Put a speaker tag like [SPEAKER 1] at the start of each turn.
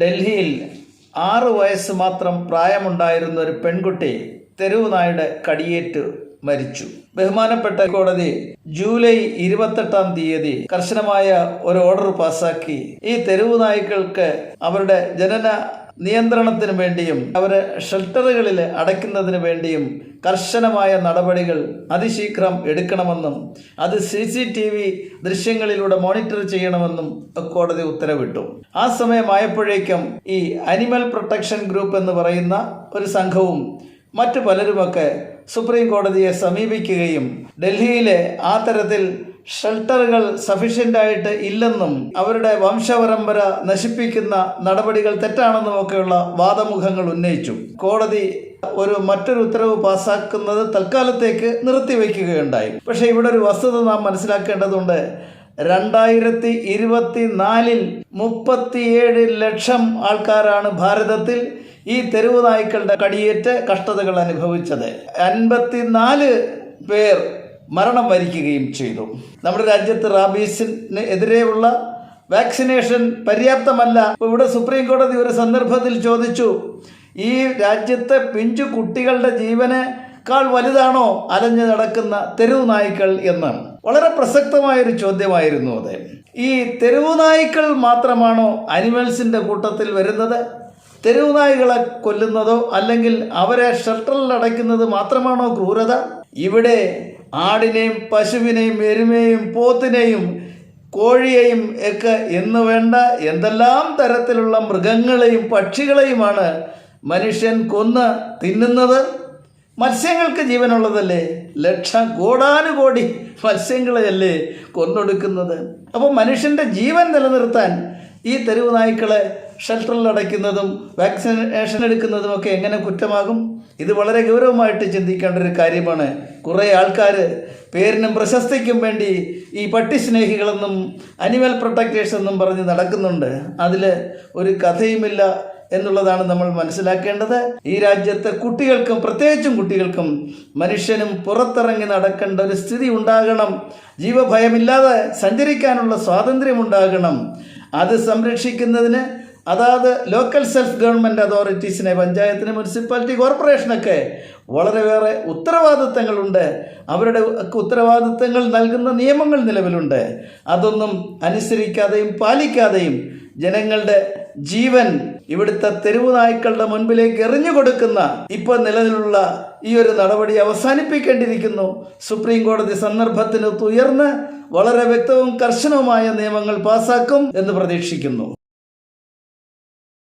[SPEAKER 1] ഡൽഹിയിൽ ആറു വയസ്സ് മാത്രം പ്രായമുണ്ടായിരുന്ന ഒരു പെൺകുട്ടി തെരുവ് നായുടെ കടിയേറ്റ് മരിച്ചു. ബഹുമാനപ്പെട്ട കോടതി ജൂലൈ ഇരുപത്തെട്ടാം തീയതി കർശനമായ ഒരു ഓർഡർ പാസാക്കി. ഈ തെരുവ് നായ്ക്കൾക്ക് അവരുടെ ജനന നിയന്ത്രണത്തിന് വേണ്ടിയും അവരെ ഷെൽട്ടറുകളിൽ അടയ്ക്കുന്നതിന് വേണ്ടിയും കർശനമായ നടപടികൾ അതിശീഘ്രം എടുക്കണമെന്നും അത് സി സി ടി വി ദൃശ്യങ്ങളിലൂടെ മോണിറ്റർ ചെയ്യണമെന്നും കോടതി ഉത്തരവിട്ടു. ആ സമയമായപ്പോഴേക്കും ഈ അനിമൽ പ്രൊട്ടക്ഷൻ ഗ്രൂപ്പ് എന്ന് പറയുന്ന ഒരു സംഘവും മറ്റു പലരുമൊക്കെ സുപ്രീം കോടതിയെ സമീപിക്കുകയും ഡൽഹിയിലെ ആ തരത്തിൽ ഷെൽട്ടറുകൾ സഫീഷ്യന്റ് ആയിട്ട് ഇല്ലെന്നും അവരുടെ വംശപരമ്പര നശിപ്പിക്കുന്ന നടപടികൾ തെറ്റാണെന്നും ഒക്കെയുള്ള വാദമുഖങ്ങൾ ഉന്നയിച്ചു. കോടതി ഒരു മറ്റൊരു ഉത്തരവ് പാസ്സാക്കുന്നത് തൽക്കാലത്തേക്ക് നിർത്തിവെക്കുകയുണ്ടായി പക്ഷേ ഇവിടെ ഒരു വസ്തുത നാം മനസ്സിലാക്കേണ്ടതുണ്ട്. രണ്ടായിരത്തി ഇരുപത്തി നാലിൽ മുപ്പത്തിയേഴ് ലക്ഷം ആൾക്കാരാണ് ഭാരതത്തിൽ ഈ തെരുവ് നായ്ക്കളുടെ കടിയേറ്റ് കഷ്ടതകൾ അനുഭവിച്ചത്. അൻപത്തിനാല് പേർ മരണം വരിക്കുകയും ചെയ്തു. നമ്മുടെ രാജ്യത്ത് റാബീസിന് എതിരെയുള്ള വാക്സിനേഷൻ പര്യാപ്തമല്ല. ഇവിടെ സുപ്രീം കോടതി ഒരു സന്ദർഭത്തിൽ ചോദിച്ചു ഈ രാജ്യത്തെ പിഞ്ചു കുട്ടികളുടെ ജീവനേക്കാൾ വലുതാണോ അലഞ്ഞു നടക്കുന്ന തെരുവ് നായ്ക്കൾ എന്ന്? വളരെ പ്രസക്തമായൊരു ചോദ്യമായിരുന്നു അത്. ഈ തെരുവ് നായ്ക്കൾ മാത്രമാണോ അനിമൽസിന്റെ കൂട്ടത്തിൽ വരുന്നത്? തെരുവ് നായ്കളെ കൊല്ലുന്നതോ അല്ലെങ്കിൽ അവരെ ഷെൽട്ടറിൽ അടയ്ക്കുന്നത് മാത്രമാണോ ക്രൂരത? ഇവിടെ ആടിനെയും പശുവിനെയും എരുമയെയും പോത്തിനെയും കോഴിയെയും ഒക്കെ എന്ന് വേണ്ട എന്തെല്ലാം തരത്തിലുള്ള മൃഗങ്ങളെയും പക്ഷികളെയുമാണ് മനുഷ്യൻ കൊന്ന് തിന്നുന്നത്? മത്സ്യങ്ങൾക്ക് ജീവനുള്ളതല്ലേ? ലക്ഷം കോടാനുകോടി മത്സ്യങ്ങളെയല്ലേ കൊന്നൊടുക്കുന്നത്? അപ്പോൾ മനുഷ്യന്റെ ജീവൻ നിലനിർത്താൻ ഈ തെരുവ് നായ്ക്കളെ ഷെൽട്ടറിൽ അടയ്ക്കുന്നതും വാക്സിനേഷൻ എടുക്കുന്നതും ഒക്കെ എങ്ങനെ കുറ്റമാകും? ഇത് വളരെ ഗൗരവമായിട്ട് ചിന്തിക്കേണ്ട ഒരു കാര്യമാണ്. കുറേ ആൾക്കാർ പേരിനും പ്രശസ്തിക്കും വേണ്ടി ഈ പട്ടി സ്നേഹികളെന്നും അനിമൽ പ്രൊട്ടക്റ്റേഴ്സ് എന്നും പറഞ്ഞ് നടക്കുന്നുണ്ട്. അതിൽ ഒരു കഥയുമില്ല എന്നുള്ളതാണ് നമ്മൾ മനസ്സിലാക്കേണ്ടത്. ഈ രാജ്യത്തെ കുട്ടികൾക്കും പ്രത്യേകിച്ചും കുട്ടികൾക്കും മനുഷ്യനും പുറത്തിറങ്ങി നടക്കേണ്ട ഒരു സ്ഥിതി ഉണ്ടാകണം. ജീവഭയമില്ലാതെ സഞ്ചരിക്കാനുള്ള സ്വാതന്ത്ര്യം ഉണ്ടാകണം അത് സംരക്ഷിക്കുന്നതിന് അതാത് ലോക്കൽ സെൽഫ് ഗവൺമെന്റ് അതോറിറ്റീസിനെ പഞ്ചായത്തിന് മുനിസിപ്പാലിറ്റി കോർപ്പറേഷനൊക്കെ വളരെ വേറെ ഉത്തരവാദിത്തങ്ങളുണ്ട്. അവരുടെ ഉത്തരവാദിത്തങ്ങൾ നൽകുന്ന നിയമങ്ങൾ നിലവിലുണ്ട്. അതൊന്നും അനുസരിക്കാതെയും പാലിക്കാതെയും ജനങ്ങളുടെ ജീവൻ ഇവിടുത്തെ തെരുവു നായ്ക്കളുടെ മുൻപിലേക്ക് എറിഞ്ഞു കൊടുക്കുന്ന ഇപ്പോൾ നിലവിലുള്ള ഈ ഒരു നടപടി അവസാനിപ്പിക്കേണ്ടിയിരിക്കുന്നു. സുപ്രീം കോടതി സന്ദർഭത്തിന് ഉയർന്ന് വളരെ വ്യക്തവും കർശനവുമായ നിയമങ്ങൾ പാസാക്കും എന്ന് പ്രതീക്ഷിക്കുന്നു.